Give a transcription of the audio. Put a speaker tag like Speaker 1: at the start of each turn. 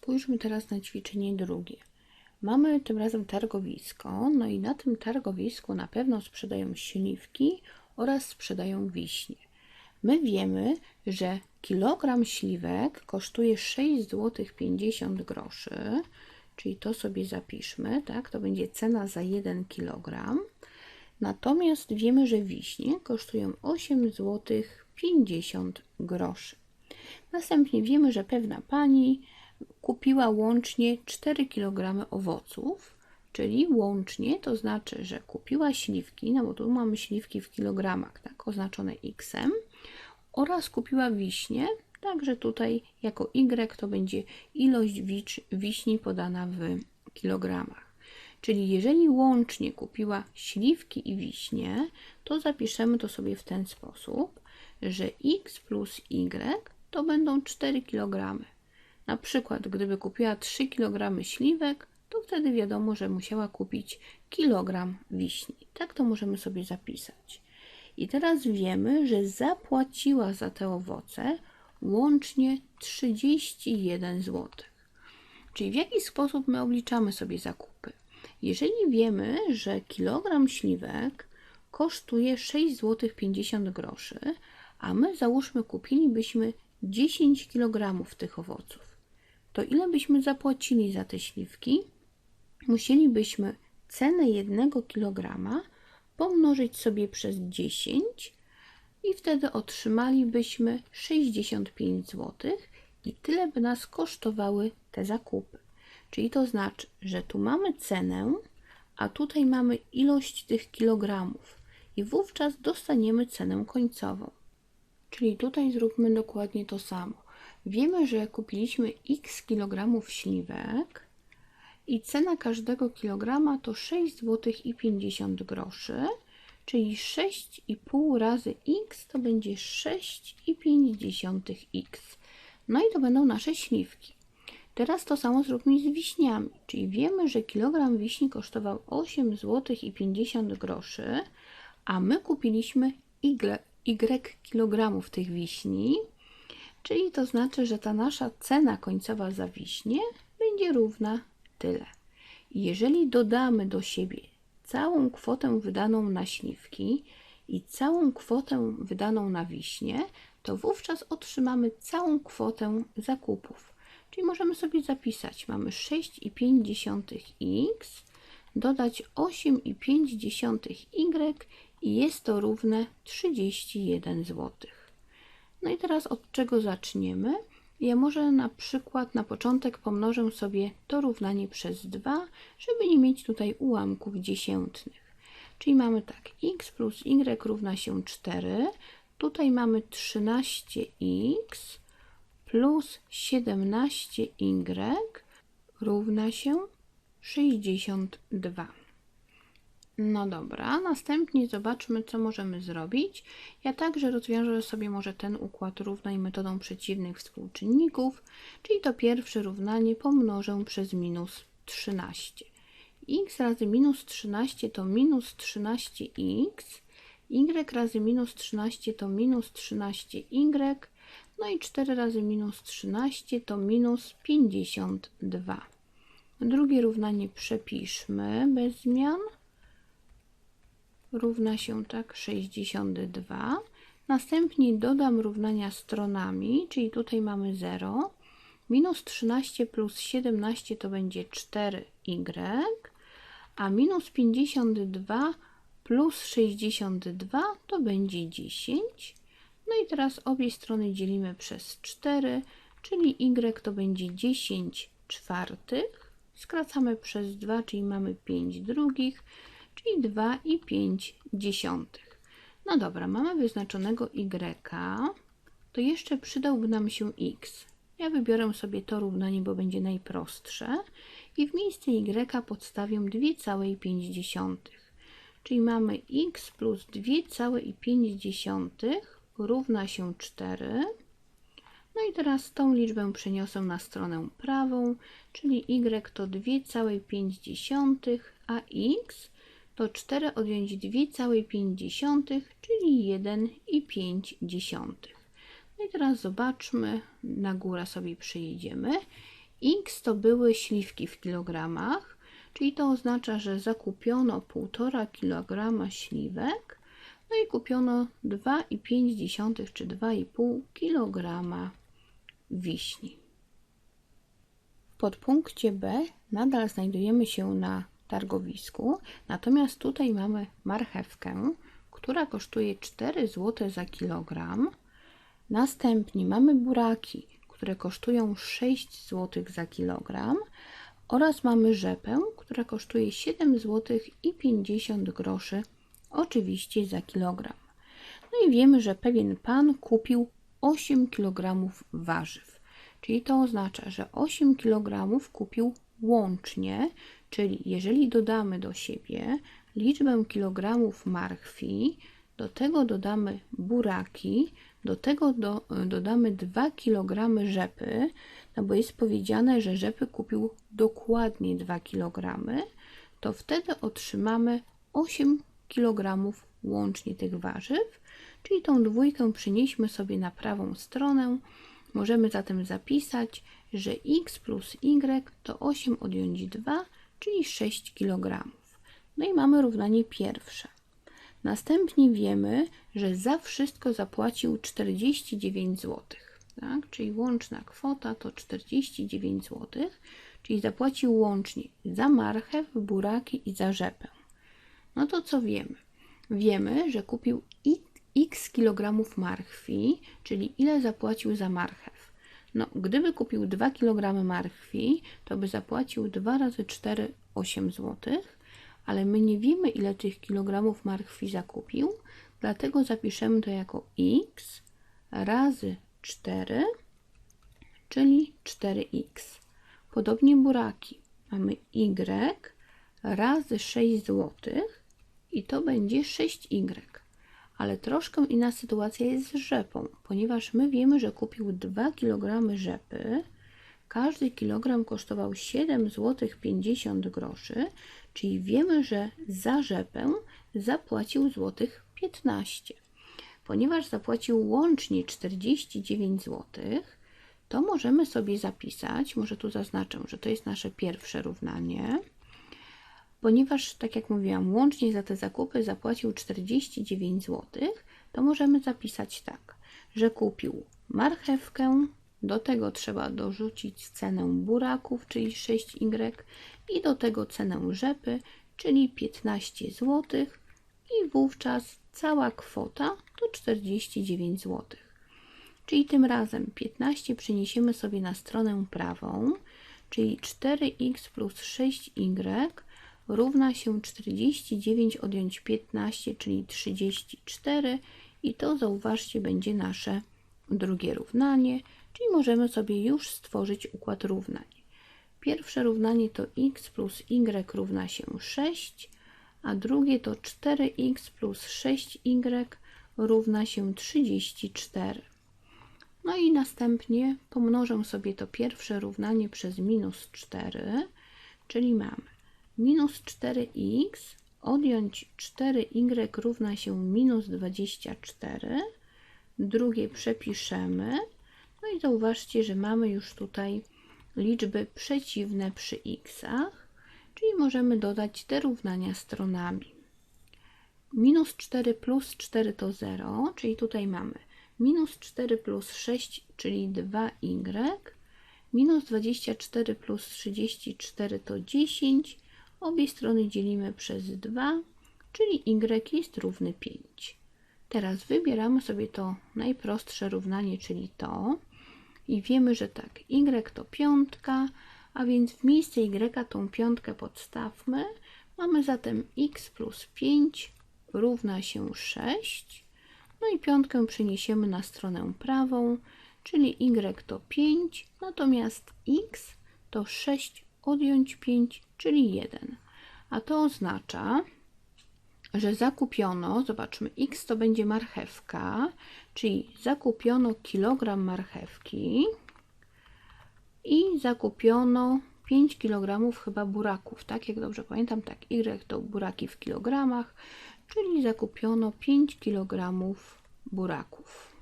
Speaker 1: Spójrzmy teraz na ćwiczenie drugie. Mamy tym razem targowisko, no i na tym targowisku na pewno sprzedają śliwki oraz sprzedają wiśnie. My wiemy, że kilogram śliwek kosztuje 6 zł 50 groszy, czyli to sobie zapiszmy, tak? To będzie cena za 1 kilogram. Natomiast wiemy, że wiśnie kosztują 8 zł 50 groszy. Następnie wiemy, że pewna pani kupiła łącznie 4 kg owoców, czyli łącznie to znaczy, że kupiła śliwki, no bo tu mamy śliwki w kilogramach, tak, oznaczone x, oraz kupiła wiśnie, także tutaj jako y to będzie ilość wiśni podana w kilogramach. Czyli jeżeli łącznie kupiła śliwki i wiśnie, to zapiszemy to sobie w ten sposób, że x plus y to będą 4 kg. Na przykład, gdyby kupiła 3 kg śliwek, to wtedy wiadomo, że musiała kupić kilogram wiśni. Tak to możemy sobie zapisać. I teraz wiemy, że zapłaciła za te owoce łącznie 31 zł. Czyli w jaki sposób my obliczamy sobie zakupy? Jeżeli wiemy, że kilogram śliwek kosztuje 6 zł 50 groszy, a my załóżmy kupilibyśmy 10 kg tych owoców, to ile byśmy zapłacili za te śliwki? Musielibyśmy cenę jednego kilograma pomnożyć sobie przez 10 i wtedy otrzymalibyśmy 65 zł i tyle by nas kosztowały te zakupy. Czyli to znaczy, że tu mamy cenę, a tutaj mamy ilość tych kilogramów i wówczas dostaniemy cenę końcową. Czyli tutaj zróbmy dokładnie to samo. Wiemy, że kupiliśmy x kilogramów śliwek i cena każdego kilograma to 6 zł i 50 groszy, czyli 6,5 razy x to będzie 6,5x. No i to będą nasze śliwki. Teraz to samo zróbmy z wiśniami, czyli wiemy, że kilogram wiśni kosztował 8 zł i 50 groszy, a my kupiliśmy y, y kilogramów tych wiśni, czyli to znaczy, że ta nasza cena końcowa za wiśnie będzie równa tyle. Jeżeli dodamy do siebie całą kwotę wydaną na śliwki i całą kwotę wydaną na wiśnie, to wówczas otrzymamy całą kwotę zakupów. Czyli możemy sobie zapisać, mamy 6,5x dodać 8,5y i jest to równe 31 zł. No i teraz od czego zaczniemy? Ja może na przykład na początek pomnożę sobie to równanie przez 2, żeby nie mieć tutaj ułamków dziesiętnych. Czyli mamy tak, x plus y równa się 4, tutaj mamy 13x plus 17y równa się 62. No dobra, następnie zobaczmy, co możemy zrobić. Ja także rozwiążę sobie może ten układ równań metodą przeciwnych współczynników, czyli to pierwsze równanie pomnożę przez minus 13. x razy minus 13 to minus 13x, y razy minus 13 to minus 13y, no i 4 razy minus 13 to minus 52. Drugie równanie przepiszmy bez zmian równa się tak 62. Następnie dodam równania stronami, czyli tutaj mamy 0. Minus 13 plus 17 to będzie 4y, a minus 52 plus 62 to będzie 10. No i teraz obie strony dzielimy przez 4, czyli y to będzie 10 czwartych. Skracamy przez 2, czyli mamy 5 drugich czyli 2,5 dziesiątych. No dobra, mamy wyznaczonego y, to jeszcze przydałby nam się x. Ja wybiorę sobie to równanie, bo będzie najprostsze i w miejsce y podstawię 2,5. Czyli mamy x plus 2,5 równa się 4. No i teraz tą liczbę przeniosę na stronę prawą, czyli y to 2,5, a x to 4 odjąć 2,5, czyli 1,5. No i teraz zobaczmy, na górę sobie przyjedziemy X to były śliwki w kilogramach, czyli to oznacza, że zakupiono 1,5 kg śliwek, no i kupiono 2,5 czy 2,5 kg wiśni. W podpunkcie B nadal znajdujemy się na targowisku, natomiast tutaj mamy marchewkę, która kosztuje 4 zł za kilogram. Następnie mamy buraki, które kosztują 6 zł za kilogram oraz mamy rzepę, która kosztuje 7 zł i 50 groszy oczywiście za kilogram. No i wiemy, że pewien pan kupił 8 kg warzyw. Czyli to oznacza, że 8 kg kupił łącznie, czyli jeżeli dodamy do siebie liczbę kilogramów marchwi, do tego dodamy buraki, do tego do, dodamy 2 kg rzepy, no bo jest powiedziane, że rzepy kupił dokładnie 2 kg, to wtedy otrzymamy 8 kg łącznie tych warzyw, czyli tą dwójkę przynieśmy sobie na prawą stronę. Możemy zatem zapisać, że x plus y to 8 odjąć 2, czyli 6 kg. No i mamy równanie pierwsze. Następnie wiemy, że za wszystko zapłacił 49 zł. Tak? Czyli łączna kwota to 49 zł, czyli zapłacił łącznie za marchew, buraki i za rzepę. No to co wiemy? Wiemy, że kupił x kilogramów marchwi, czyli ile zapłacił za marchew. No, gdyby kupił 2 kg marchwi, to by zapłacił 2 razy 4 8 zł, ale my nie wiemy, ile tych kilogramów marchwi zakupił, dlatego zapiszemy to jako x razy 4, czyli 4x. Podobnie buraki. Mamy y razy 6 zł i to będzie 6y. Ale troszkę inna sytuacja jest z rzepą, ponieważ my wiemy, że kupił 2 kg rzepy. Każdy kilogram kosztował 7 zł 50 groszy, czyli wiemy, że za rzepę zapłacił złotych 15. Ponieważ zapłacił łącznie 49 zł, to możemy sobie zapisać, może tu zaznaczę, że to jest nasze pierwsze równanie Ponieważ, tak jak mówiłam, łącznie za te zakupy zapłacił 49 zł, to możemy zapisać tak, że kupił marchewkę, do tego trzeba dorzucić cenę buraków, czyli 6y i do tego cenę rzepy, czyli 15 zł i wówczas cała kwota to 49 zł. Czyli tym razem 15 przeniesiemy sobie na stronę prawą, czyli 4x plus 6y równa się 49 odjąć 15, czyli 34 i to zauważcie będzie nasze drugie równanie, czyli możemy sobie już stworzyć układ równań. Pierwsze równanie to x plus y równa się 6, a drugie to 4x plus 6y równa się 34. No i następnie pomnożę sobie to pierwsze równanie przez minus 4, czyli mamy minus 4x odjąć 4y równa się minus 24. Drugie przepiszemy. No i zauważcie, że mamy już tutaj liczby przeciwne przy x'ach, czyli możemy dodać te równania stronami. Minus 4 plus 4 to 0, czyli tutaj mamy minus 4 plus 6, czyli 2y, minus 24 plus 34 to 10, Obie strony dzielimy przez 2, czyli y jest równy 5. Teraz wybieramy sobie to najprostsze równanie, czyli to i wiemy, że tak, y to piątka, a więc w miejsce y tą piątkę podstawmy. Mamy zatem x plus 5 równa się 6. No i piątkę przeniesiemy na stronę prawą, czyli y to 5, natomiast x to 6 odjąć 5, czyli 1. A to oznacza, że zakupiono, zobaczmy, x to będzie marchewka, czyli zakupiono kilogram marchewki i zakupiono 5 kg chyba buraków, tak jak dobrze pamiętam, tak, y to buraki w kilogramach, czyli zakupiono 5 kg buraków.